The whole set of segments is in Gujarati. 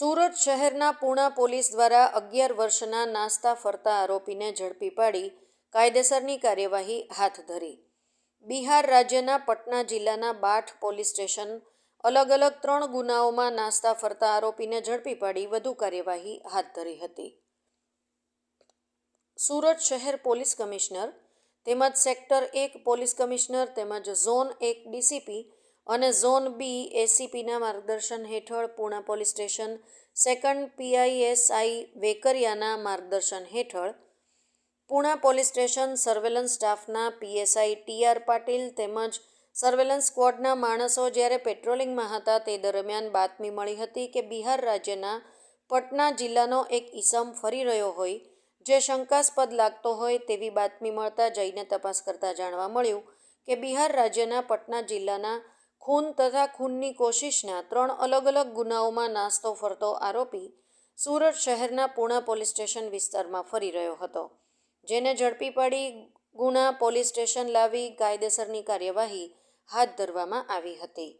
સુરત શહેરના પૂણા પોલીસ દ્વારા અગિયાર વર્ષના નાસ્તા ફરતા આરોપીને ઝડપી પાડી કાયદેસરની કાર્યવાહી હાથ ધરી. બિહાર રાજ્યના પટના જિલ્લાના બાઠ પોલીસ સ્ટેશન અલગ અલગ ત્રણ ગુનાઓમાં નાસ્તા ફરતા આરોપીને ઝડપી પાડી વધુ કાર્યવાહી હાથ ધરી હતી. સુરત શહેર પોલીસ કમિશનર તેમજ સેક્ટર એક પોલીસ કમિશનર તેમજ ઝોન એક ડીસીપી અને ઝોન બી એસીપીના માર્ગદર્શન હેઠળ Puna police station, second PI SI વેકરિયાના માર્ગદર્શન હેઠળ પૂણા પોલીસ સ્ટેશન સર્વેલન્સ સ્ટાફના પીએસઆઈ ટીઆર પાટીલ તેમજ સર્વેલન્સ સ્ક્વોડના માણસો જ્યારે પેટ્રોલિંગમાં હતા તે દરમિયાન બાતમી મળી હતી કે બિહાર રાજ્યના પટના જિલ્લાનો એક ઈસમ ફરી રહ્યો હોય, જે શંકાસ્પદ લાગતો હોય તેવી બાતમી મળતા જઈને તપાસ કરતા જાણવા મળ્યું કે બિહાર રાજ્યના પટના જિલ્લાના ખૂન તથા ખૂનની કોશિશના ત્રણ અલગ અલગ ગુનાઓમાં નાસ્તો ફરતો આરોપી સુરત શહેરના પૂણા પોલીસ સ્ટેશન વિસ્તારમાં ફરી રહ્યો હતો, જેને ઝડપી પાડી ગુના પોલીસ સ્ટેશન લાવી કાયદેસરની કાર્યવાહી હાથ ધરવામાં આવી હતી.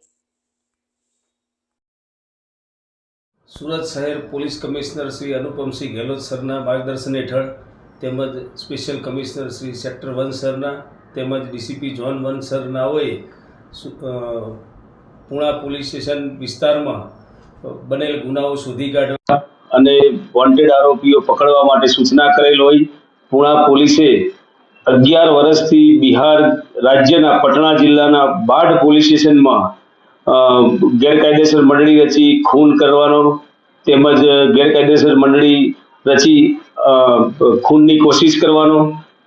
સુરત શહેર પોલીસ કમિશનર શ્રી અનુપમસિંહ ગેહલોત સરના માર્ગદર્શન હેઠળ તેમજ special commissioner Shri sector one સરના તેમજ ડીસીપી જોન વન સરનાઓએ પૂણા પોલીસ સ્ટેશન વિસ્તારમાં બનેલ ગુનાઓ શોધી કાઢવા અને વોન્ટેડ આરોપીઓ પકડવા માટે સૂચના કરેલ હોય. પૂણા પોલીસે અગિયાર વર્ષથી બિહાર રાજ્યના પટણા જિલ્લાના બાઢ પોલીસ સ્ટેશનમાં ગેરકાયદેસર મંડળી રચી ખૂન કરવાનો, તેમજ ગેરકાયદેસર મંડળી રચી ખૂનની કોશિશ કરવાનો,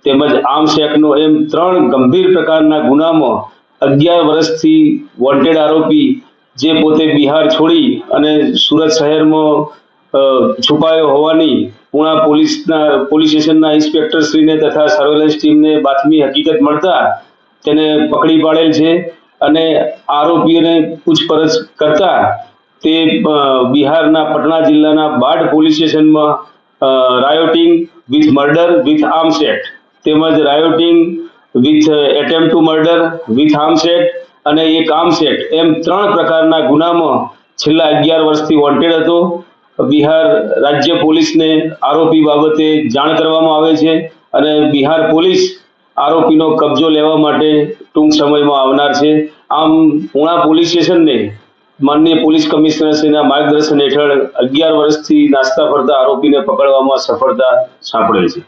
તેમજ આમ શેકનો એમ ત્રણ ગંભીર પ્રકારના ગુનામાં અગિયાર વર્ષથી વોન્ટેડ આરોપી જે પોતે બિહાર છોડી અને સુરત શહેરમાં છુપાયો હોવાની પુણા પોલીસના, પોલીસ સ્ટેશનના ઇન્સ્પેક્ટરશ્રીને તથા સર્વેલન્સ ટીમને બાતમી હકીકત મળતા તેને પકડી પાડેલ છે અને આરોપીઓને પૂછપરછ કરતા તે બિહારના પટના જિલ્લાના બાઢ પોલીસ સ્ટેશનમાં rioting with murder with arms act તેમજ rioting with attempt to murder with arms અને એક આર્મ્સ એમ ત્રણ પ્રકારના ગુનામાં છેલ્લા અગિયાર વર્ષથી વોન્ટેડ હતો. બિહાર રાજ્ય પોલીસને આરોપી બાબતે જાણ કરવામાં આવે છે અને બિહાર પોલીસ આરોપીનો કબજો લેવા માટે ટૂંક સમયમાં આવનાર છે. આમ પૂણા પોલીસ સ્ટેશનને માનનીય પોલીસ કમિશનરશ્રીના માર્ગદર્શન હેઠળ અગિયાર વર્ષથી નાસ્તા ફરતા આરોપીને પકડવામાં સફળતા સાંપડે છે.